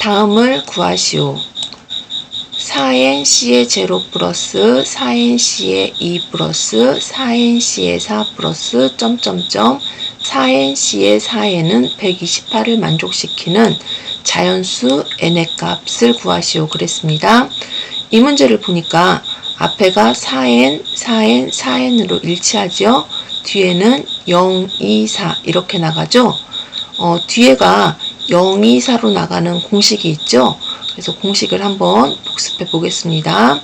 다음을 구하시오. 4nC의 제로 플러스 4nC의 2 플러스 4nC의 4 플러스 점점점 4nC의 4n은 128을 만족시키는 자연수 n의 값을 구하시오 그랬습니다. 이 문제를 보니까 앞에가 4n, 4n, 4n으로 일치하죠. 뒤에는 0, 2, 4 이렇게 나가죠. 어, 뒤에가 0, 2, 4로 나가는 공식이 있죠. 그래서 공식을 한번 복습해 보겠습니다.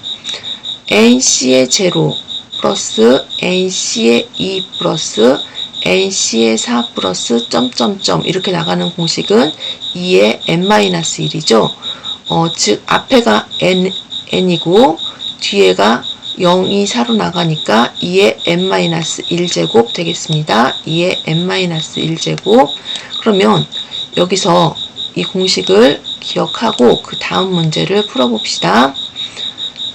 NC의 제로 플러스 NC의 2 플러스 NC의 4 플러스 점점점 이렇게 나가는 공식은 2의 n-1이죠. 어, 즉 앞에가 n, n이고 뒤에가 0, 2, 4로 나가니까 2의 n-1제곱 되겠습니다. 2의 n-1제곱 그러면 여기서 이 공식을 기억하고 그 다음 문제를 풀어봅시다.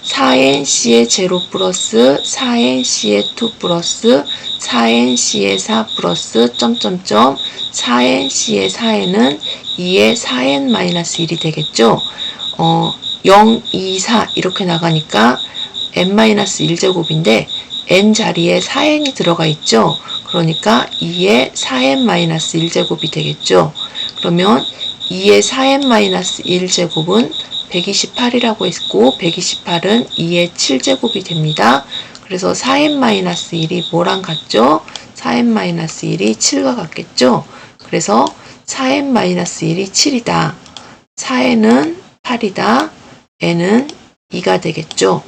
4nC의 제로 플러스 4nC의 2 플러스 4nC의 4 플러스 점점점 4nC의 4n은 2의 4n-1이 되겠죠. 어, 0, 2, 4 이렇게 나가니까 n-1제곱인데 n 자리에 4n이 들어가 있죠. 그러니까 2의 4n-1제곱이 되겠죠. 그러면 2의 4n-1제곱은 128이라고 했고 128은 2의 7제곱이 됩니다. 그래서 4n-1이 뭐랑 같죠? 4n-1이 7과 같겠죠? 그래서 4n-1이 7이다. 4n은 8이다. n은 2가 되겠죠?